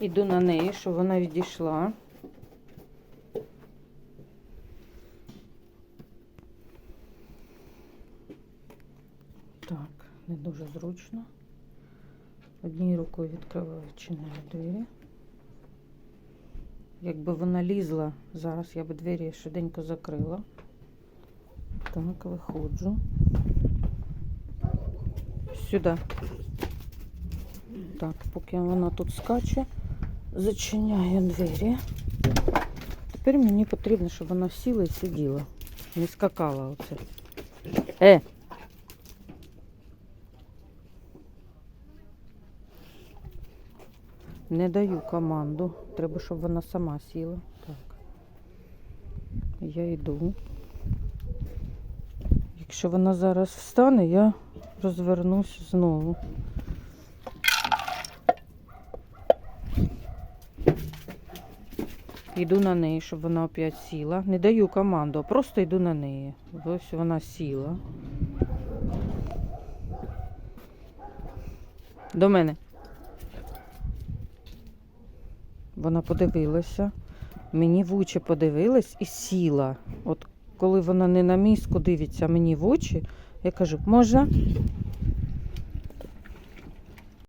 Іду на неї, щоб вона відійшла. Так, не дуже зручно. Однією рукою відкриваю чинаю двері. Якби вона лізла, зараз я би двері швиденько закрила. Так, виходжу. Сюди. Так, поки вона тут скаче, зачиняю двері. Тепер мені потрібно, щоб вона сіла і сиділа. Не скакала оце. Е! Не даю команду. Треба, щоб вона сама сіла. Так. Я йду. Якщо вона зараз встане, я розвернусь знову. Йду на неї, щоб вона опять сіла. Не даю команду, а просто йду на неї. Ось вона сіла. До мене. Вона подивилася. Мені в очі подивилась і сіла. От коли вона не на міску дивиться мені в очі, я кажу, можна?